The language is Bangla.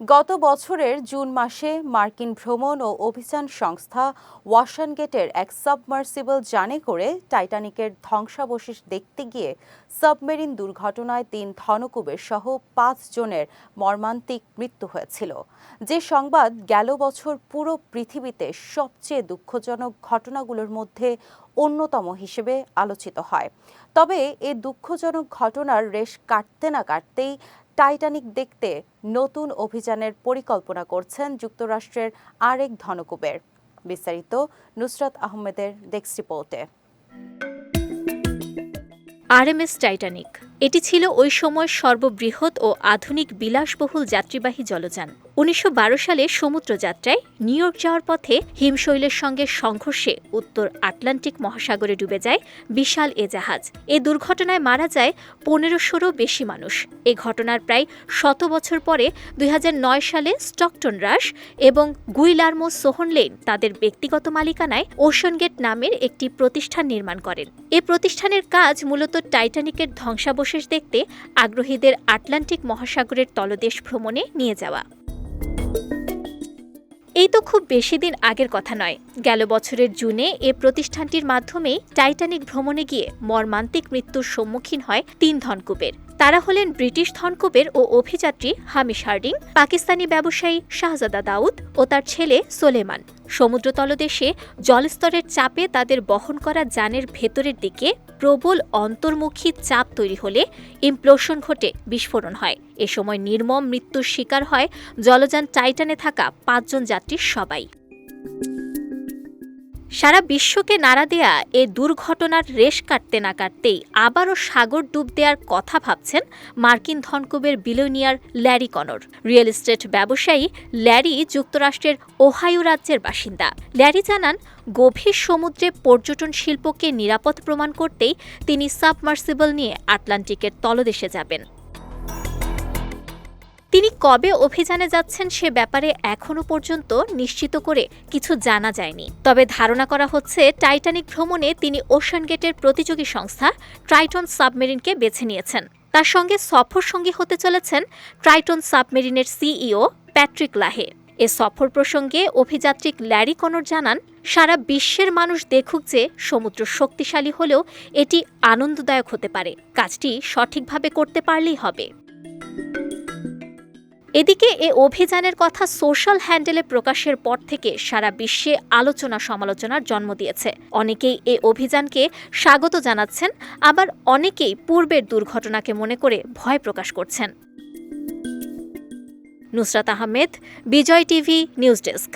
গত বছরের জুন মাসে মার্কিন ভ্রমণ ও অভিযান সংস্থা ওয়াশানগেটের এক সাবমার্সিবল জানে করে টাইটানিকের ধ্বংসাবশেষ দেখতে গিয়ে সাবমেরিন দুর্ঘটনায় তিন ধনকুবের সহ পাঁচ জনের মর্মান্তিক মৃত্যু হয়েছিল। যে সংবাদ গেল বছর পুরো পৃথিবীতে সবচেয়ে দুঃখজনক ঘটনাগুলোর মধ্যে অন্যতম হিসেবে আলোচিত হয়। তবে এ দুঃখজনক ঘটনার রেশ কাটতে না কাটতেই টাইটানিক দেখতে নতুন অভিযানের পরিকল্পনা করছেন যুক্তরাষ্ট্রের আরেক ধনকুবের। বিস্তারিত নুসরাত আহমেদের ডেস্ক রিপোর্টে। RMS Titanic. এটি ছিল ওই সময় সর্ববৃহৎ ও আধুনিক বিলাসবহুল যাত্রীবাহী জলযান। উনিশশো বারো সালে সমুদ্র যাত্রায় নিউ ইয়র্ক যাওয়ার পথে হিমশৈলের সঙ্গে সংঘর্ষে উত্তর আটলান্টিক মহাসাগরে ডুবে যায় বিশাল এ জাহাজ। এ দুর্ঘটনায় মারা যায় পনেরোশোরও বেশি মানুষ। এ ঘটনার প্রায় শত বছর পরে দুই হাজার নয় সালে স্টকটন রাশ এবং গুইলার্মো সোহনলেন তাদের ব্যক্তিগত মালিকানায় ওশন গেট নামের একটি প্রতিষ্ঠান নির্মাণ করেন। এ প্রতিষ্ঠানের কাজ মূলত টাইটানিকের ধ্বংসাবশেষ দেখতে আগ্রহীদের আটলান্টিক মহাসাগরের তলদেশ ভ্রমণে নিয়ে যাওয়া। এই তো খুব বেশি দিন আগের কথা নয়। গেল বছরের জুনে এ প্রতিষ্ঠানটির মাধ্যমেই টাইটানিক ভ্রমণে গিয়ে মর্মান্তিক মৃত্যুর সম্মুখীন হয় তিন ধনকুবের। তারা হলেন ব্রিটিশ ধনকুবের ও অভিযাত্রী হামিশ হার্ডিং, পাকিস্তানি ব্যবসায়ী শাহজাদা দাউদ ও তার ছেলে সোলেমান। সমুদ্র তলদেশে জলস্তরের চাপে তাদের বহন করা যানের ভেতরের দিকে প্রবল অন্তর্মুখী চাপ তৈরি হলে ইমপ্লোশন ঘটে, বিস্ফোরণ হয়। এ সময় নির্মম মৃত্যুর শিকার হয় জলযান টাইটানে থাকা পাঁচজন যাত্রীর সবাই। সারা বিশ্বকে নাড়া দেয়া এ দুর্ঘটনার রেশ কাটতে না কাটতেই আবারও সাগর ডুব দেওয়ার কথা ভাবছেন মার্কিন ধনকুবের billionaire Larry Connor. Real estate ব্যবসায়ী ল্যারি যুক্তরাষ্ট্রের ওহাইও রাজ্যের বাসিন্দা। ল্যারি জানান, গভীর সমুদ্রে পর্যটন শিল্পকে নিরাপদ প্রমাণ করতেই তিনি সাবমার্সিবল নিয়ে আটলান্টিকের তলদেশে যাবেন। তিনি কবে অভিযানে যাচ্ছেন সে ব্যাপারে এখনও পর্যন্ত নিশ্চিত করে কিছু জানা যায়নি। তবে ধারণা করা হচ্ছে, টাইটানিক ভ্রমণে তিনি ওশান গেটের প্রতিযোগী সংস্থা ট্রাইটন সাবমেরিনকে বেছে নিয়েছেন। তার সঙ্গে সফর সঙ্গী হতে চলেছেন ট্রাইটন সাবমেরিনের সিইও প্যাট্রিক লাহে। এ সফর প্রসঙ্গে অভিযাত্রিক ল্যারি কনর জানান, সারা বিশ্বের মানুষ দেখুক যে সমুদ্র শক্তিশালী হলেও এটি আনন্দদায়ক হতে পারে। কাজটি সঠিকভাবে করতে পারলেই হবে। এদিকে এ অভিযানের কথা সোশ্যাল হ্যান্ডেলে প্রকাশের পর থেকে সারা বিশ্বে আলোচনা সমালোচনার জন্ম দিয়েছে। অনেকেই এ অভিযানকে স্বাগত জানাচ্ছেন, আবার অনেকেই পূর্বের দুর্ঘটনাকে মনে করে ভয় প্রকাশ করছেন। Nusrat Ahmed, Bijoy TV, news desk.